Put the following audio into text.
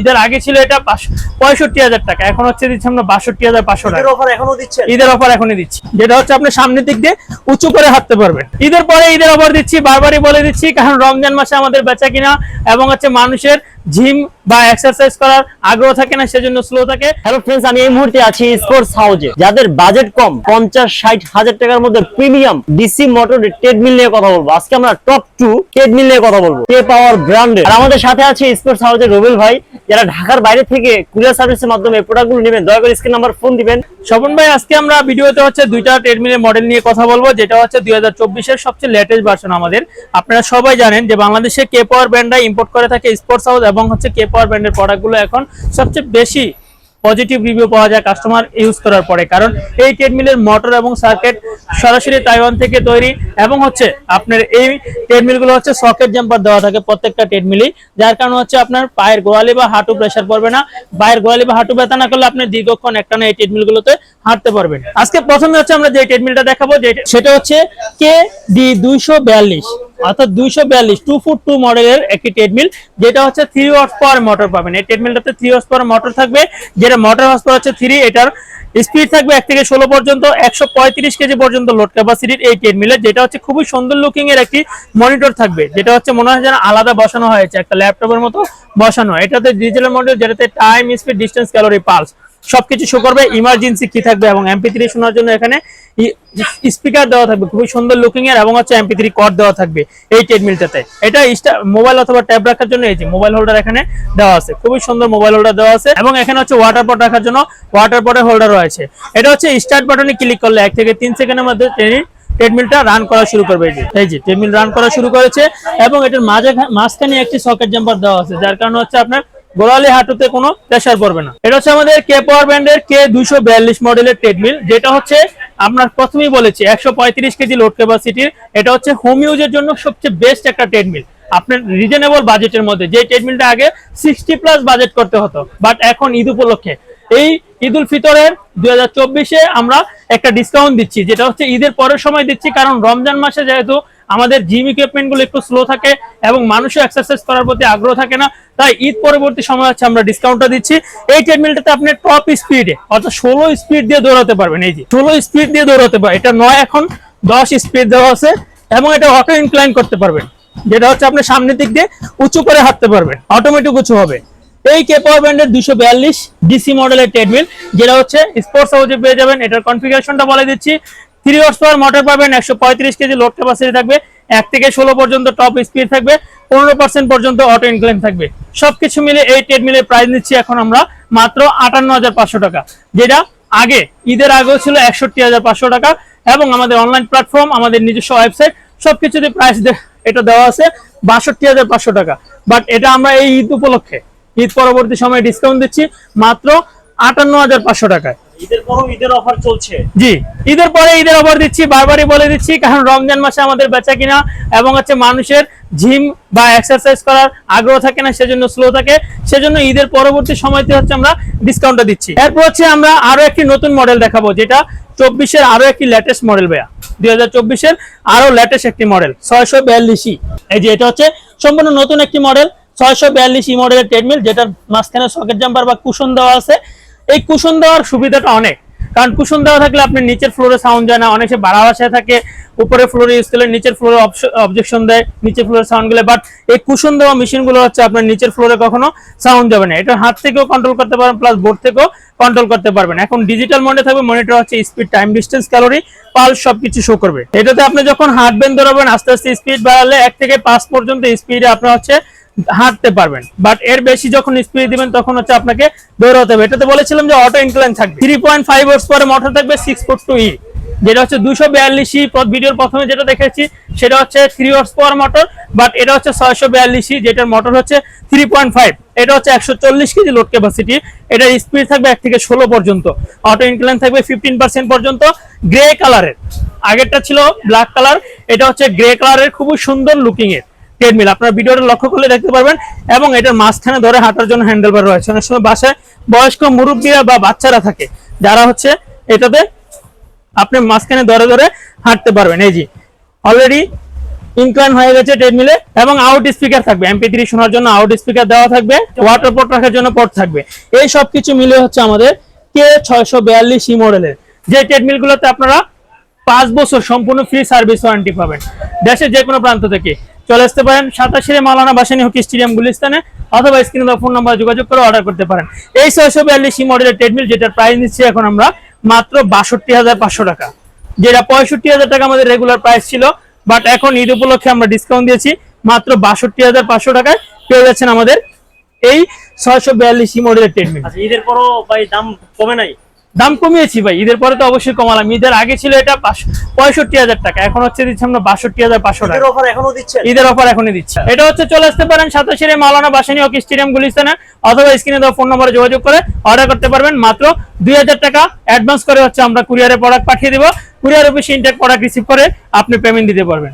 ঈদের আগে ছিল এটা পঁয়ষট্টি হাজার টাকা। এখন হচ্ছে দিচ্ছে আমরা বাষট্টি হাজার পাঁচশো টাকা। এখনও দিচ্ছে ঈদের অফার এখনই দিচ্ছি। যেটা হচ্ছে আপনি সামনের দিক দিয়ে উঁচু করে হাঁটতে পারবেন। ঈদের পরে ঈদের অফার দিচ্ছি বারবারই বলে দিচ্ছি কারণ রমজান মাসে আমাদের বেচা কিনা এবং হচ্ছে মানুষের জিম বা এক্সারসাইজ করার আগ্রহ থাকে না সেজন্য স্লো থাকে। হ্যালো ফ্রেন্ডস আমি এই মুহূর্তে আছি স্পোর্টস হাউজে যাদের বাজেট কম পঞ্চাশ ষাট হাজার টাকার মধ্যে প্রিমিয়াম ডিসি মোটর ট্রেডমিল নিয়ে কথা বলব। আজকে আমরা টপ টু ট্রেডমিল নিয়ে কথা বলব। পে পাওয়ার ব্র্যান্ডের আর আমাদের সাথে আছে স্পোর্টস হাউজের রবিল ভাই। যারা ঢাকার বাইরে থেকে কুরিয়ার সার্ভিসের মাধ্যমে প্রোডাক্টগুলো নেবেন দয়া করে স্ক্রিন নাম্বার ফোন দিবেন। স্বপন ভাই আজকে আমরা ভিডিওতে হচ্ছে দুইটা ট্রেডমিলের মডেল নিয়ে কথা বলব। যেটা হচ্ছে দুই হাজার চব্বিশের সবচেয়ে লেটেস্ট ভার্সন আমাদের। আপনারা সবাই জানেন যে বাংলাদেশে কে পাওয়ার ব্র্যান্ডরা ইম্পোর্ট করে থাকে স্পোর্টস হাউস এবং হচ্ছে কে পাওয়ার ব্র্যান্ডের প্রোডাক্টগুলো এখন সবচেয়ে বেশি পজিটিভ রিভিউ পাওয়া যায় কাস্টমার ইউজ করার পরে। কারণ এই ট্রেডমিলের মোটর এবং সার্কিট সরাসরি তাইওয়ান থেকে তৈরি এবং হচ্ছে আপনার এই ট্রেডমিলগুলো হচ্ছে সকেট জাম্পার দেওয়া থাকে প্রত্যেকটা ট্রেডমিলই যার কারণে হচ্ছে আপনার পায়ের গোয়ালি বা হাঁটু প্রেসার পড়বে না। পায়ের গোয়ালি বা হাঁটু ব্যথা না করলে আপনি দীর্ঘক্ষণ একটানা এই ট্রেডমিলগুলোতে হাঁটতে পারবেন। আজকে প্রথমে হচ্ছে আমরা যে ট্রেডমিলটা দেখাবো সেটা হচ্ছে কে ডি দুইশো বিয়াল্লিশ। অর্থাৎ দুইশো বিয়াল্লিশ টু ফুট টু মডেলের একটি ট্রেডমিল যেটা হচ্ছে থ্রি ওয়ার্স পাওয়ার মোটর পাবেন। এই ট্রেডমিলটাতে থ্রি পাওয়ার মোটর থাকবে, যেটা মোটর হর্স পাওয়ার হচ্ছে থ্রি এটার স্পিড থাকবে এক থেকে ষোলো পর্যন্ত, একশো পঁয়ত্রিশ কেজি পর্যন্ত লোড ক্যাপাসিটির এই ট্রেডমিলের যেটা হচ্ছে খুবই সুন্দর লুকিং এর একটি মনিটর থাকবে, যেটা হচ্ছে মনে হয় যেন আলাদা বসানো হয়েছে, একটা ল্যাপটপের মতো বসানো। এটাতে ডিজিটাল মডেল যেটাতে time speed distance calorie pulse সবকিছু শো করবে। ইমার্জেন্সি কি থাকবে এবং এমপি থ্রি শোনার জন্য এখানে স্পিকার দেওয়া থাকবে। খুবই সুন্দর লুকিং এর এবং হচ্ছে এমপি থ্রি কর দেওয়া থাকবে এই ট্রেডমিলটাতে এটা মোবাইল অথবা ট্যাব রাখার জন্য এই যে মোবাইল হোল্ডার এখানে দেওয়া আছে। খুবই সুন্দর মোবাইল হোল্ডার দেওয়া আছে এবং এখানে হচ্ছে ওয়াটার পট রাখার জন্য ওয়াটার পটের হোল্ডার রয়েছে। এটা হচ্ছে স্টার্ট বাটনে ক্লিক করলে এক থেকে তিন সেকেন্ডের মধ্যে ট্রেনিং ট্রেডমিলটা রান করা শুরু করবে এই যে। এই যে ট্রেডমিল রান করা শুরু করেছে এবং এটার মাঝে মাঝখানে একটি সকেট জাম্পার দেওয়া আছে, যার কারণে হচ্ছে আপনার গোড়ালি হাঁটুতে কোনো প্রেশার পড়বে না। এটা হচ্ছে আমাদের কে পাওয়ার ব্যান্ডের কে দুইশো বিয়াল্লিশ মডেলের ট্রেডমিল যেটা হচ্ছে আপনার প্রথমেই বলেছি, একশো পঁয়ত্রিশ কেজি লোড ক্যাপাসিটির এটা হচ্ছে হোম ইউজের জন্য সবচেয়ে বেস্ট একটা ট্রেডমিল আপনার রিজনেবল বাজেটের মধ্যে। যে ট্রেডমিলটা আগে সিক্সটি প্লাস বাজেট করতে হতো বাট এখন ঈদ উপলক্ষে এই ঈদ উল ফিতরের দুই হাজার চব্বিশে আমরা একটা ডিসকাউন্ট দিচ্ছি, যেটা হচ্ছে ঈদের পরের সময় দিচ্ছি, কারণ রমজান মাসে যেহেতু আমাদের জিম ইকুইপমেন্টগুলো একটু স্লো থাকে এবং মানুষও এক্সারসাইজ করার প্রতি আগ্রহ থাকে না, তাই ঈদ পরবর্তী সময় হচ্ছে আমরা ডিসকাউন্টটা দিচ্ছি। এই ট্রেডমিলটাতে আপনি টপ স্পিডে অর্থাৎ ষোলো স্পিড দিয়ে দৌড়াতে পারবেন, এই যে ষোলো স্পিড দিয়ে দৌড়াতে পারবেন, এটা নয় এখন, দশ স্পিড দেওয়া আছে এবং এটা অটো ইনক্লাইন করতে পারবেন, যেটা হচ্ছে আপনি সামনের দিক দিয়ে উঁচু করে হাঁটতে পারবেন অটোমেটিক উঁচু হবে। এই কে পাওয়ার ব্যান্ডের দুশো বিয়াল্লিশ ডিসি মডেলের ট্রেডমিল যেটা হচ্ছে স্পোর্টস হাউসে পেয়ে যাবেন। এটার কনফিগারেশনটা বলে দিচ্ছি। থ্রি হর্স পাওয়ার মোটর পাবেন, একশো পঁয়ত্রিশ কেজি লোড ক্যাপাসিটি থাকবে, এক থেকে ষোলো পর্যন্ত টপ স্পিড থাকবে, পনেরো পার্সেন্ট পর্যন্ত অটো ইনক্লাইন থাকবে। সবকিছু মিলে এই ট্রেডমিলের প্রাইস নিচ্ছি এখন আমরা মাত্র আটান্ন হাজার পাঁচশো টাকা, যেটা আগে, ঈদের আগেও ছিল একষট্টি হাজার পাঁচশো টাকা, এবং আমাদের অনলাইন প্ল্যাটফর্ম আমাদের নিজস্ব ওয়েবসাইট সবকিছুতে প্রাইস এটা দেওয়া আছে বাষট্টি হাজার পাঁচশো টাকা। বাট এটা আমরা এই ঈদ উপলক্ষে ঈদ পরবর্তী সময় ডিসকাউন্ট দিচ্ছি মাত্র আটান্ন হাজার পাঁচশো টাকায়। ঈদের পরও ঈদের অফার চলছে? জি ঈদের পরে ঈদের অফার দিচ্ছি বারবারই বলে দিচ্ছি কারণ রমজান মাসে আমাদের বেচা কিনা এবং হচ্ছে মানুষের জিম বা এক্সারসাইজ করার আগ্রহ থাকে না সেজন্য স্লো থাকে। সেজন্য ঈদের পরবর্তী সময়তে হচ্ছে আমরা ডিসকাউন্টটা দিচ্ছি। এরপর হচ্ছে আমরা আরও একটি নতুন মডেল দেখাবো যেটা চব্বিশের আরও একটি লেটেস্ট মডেল ভাইয়া। দুই হাজার চব্বিশের আরও লেটেস্ট একটি মডেল ছয়শো বিয়াল্লিশই এই যে এটা হচ্ছে সম্পূর্ণ নতুন একটি মডেল ছয়শো বিয়াল্লিশ ই মডেলের ট্রেডমিল যেটার মাঝখানে সকেট জাম্পার বা কুশন দেওয়া আছে। এই কুশন দেওয়ার সুবিধাটা অনেক। কারণ কুশন দেওয়া থাকলে আপনি নিচের ফ্লোরে সাউন্ড যায় না, অনেকে বাড়া বাসায় থাকে উপরে ফ্লোরে ইউজ করলে নিচের ফ্লোরে অবজেকশন দেয়, নিচের ফ্লোরে সাউন্ড গেলে। বাট এই কুশন দেওয়া মেশিনগুলো হচ্ছে আপনার নিচের ফ্লোরে কখনো সাউন্ড যাবে না। এটা হাত থেকেও কন্ট্রোল করতে পারবেন প্লাস বোর্ড থেকেও কন্ট্রোল করতে পারবেন। এখন ডিজিটাল মোডে থাকবে মনিটর হচ্ছে speed time distance calorie pulse সবকিছু শো করবে। এটাতে আপনি যখন হাঁটবেন দৌড়াবেন আস্তে আস্তে স্পিড বাড়ালে এক থেকে পাঁচ পর্যন্ত স্পিডে আপনার হচ্ছে হাঁটতে পারবেন। বাট এর বেশি যখন স্পিড দিবেন, তখন হচ্ছে আপনাকে দৌড়াতে হবে। এটাতে বলেছিলাম যে অটো ইনক্লাইন থাকবে। থ্রি পয়েন্ট ফাইভ ওয়ার্স পরে মোটর থাকবে সিক্স ফোর টু ই যেটা হচ্ছে দুশো বিয়াল্লিশই ভিডিওর প্রথমে যেটা দেখেছি, সেটা হচ্ছে three horse power motor but এটা হচ্ছে ছয়শো বিয়াল্লিশই যেটার মোটর হচ্ছে থ্রি পয়েন্ট ফাইভ এটা হচ্ছে একশো চল্লিশ কেজি লোড ক্যাপাসিটি এটার স্পিড থাকবে এক থেকে ষোলো পর্যন্ত। অটো ইনক্লাইন থাকবে ফিফটিন পার্সেন্ট পর্যন্ত। গ্রে কালারের আগেরটা ছিল ব্ল্যাক কালার এটা হচ্ছে গ্রে কালারের খুবই সুন্দর লুকিং এর। ট্রেডমিল আপনার ভিডিওটা লক্ষ্য করলে দেখতে পারবেন, এবং এটার মাঝখানে ধরে হাঁটার জন্য হ্যান্ডেল বার রয়েছে। অনেক সময় বাসায় বয়স্ক মুরব্বীরা বা বাচ্চারা থাকে, যারা হচ্ছে এটাতে আপনি মাঝখানে ধরে ধরে হাঁটতে পারবেন। এই জি অলরেডি ইনক্লাইন হয়ে গেছে ট্রেডমিলে এবং আউট স্পিকার থাকবে। এমপি থ্রি শোনার জন্য আউট স্পিকার দেওয়া থাকবে ওয়াটার পট রাখার জন্য পট থাকবে। এই সব কিছু মিলে হচ্ছে আমাদের কে ছয়শো বিয়াল্লিশ সি মডেলের যে ট্রেডমিল গুলোতে আপনারা পাঁচ বছর সম্পূর্ণ ফ্রি সার্ভিস ওয়ারেন্টি পাবেন। দেশের যে কোনো প্রান্ত থেকে। চলে আসতে পারেন সাতাশিরে মালানা বাসানি হকি স্টেডিয়াম গুলিস্তানে, অথবা স্ক্রিনে দেওয়া ফোন নাম্বার যোগাযোগ করে অর্ডার করতে পারেন। এই ছয়শো বিয়াল্লিশ মডেলের ট্রেডমিল যেটার প্রাইস নিচ্ছি এখন আমরা মাত্র বাষট্টি হাজার পাঁচশো টাকা। যেটা পঁয়ষট্টি হাজার টাকা আমাদের রেগুলার প্রাইস ছিল বাট এখন ঈদ উপলক্ষে আমরা ডিসকাউন্ট দিয়েছি, মাত্র বাষট্টি হাজার পাঁচশো টাকায় পেয়ে যাচ্ছেন আমাদের এই ছয়শো বিয়াল্লিশ মডেলের ট্রেডমিল আচ্ছা ঈদের পরও ভাই দাম কমে নাই? দাম কমিয়েছি ভাই ঈদের পরে তো অবশ্যই কমালাম। ঈদের আগে ছিল এটা পঁয়ষট্টি হাজার টাকা এখন হচ্ছে দিচ্ছি আমরা বাষট্টি হাজার পাঁচশো টাকা। অফার এখনও দিচ্ছেন? ঈদের অফার এখনই দিচ্ছে। এটা হচ্ছে চলে আসতে পারেন সাতাশের মালানা বাসানি হকি স্টেডিয়াম গুলিস্তানে অথবা স্ক্রিনে দেওয়া ফোন নম্বরে যোগাযোগ করে অর্ডার করতে পারবেন। মাত্র দুই হাজার টাকা অ্যাডভান্স করে হচ্ছে আমরা কুরিয়ারে প্রোডাক্ট পাঠিয়ে দেবো। কুরিয়ার অফিসে ইনটেক প্রোডাক্ট রিসিভ করে আপনি পেমেন্ট দিতে পারবেন।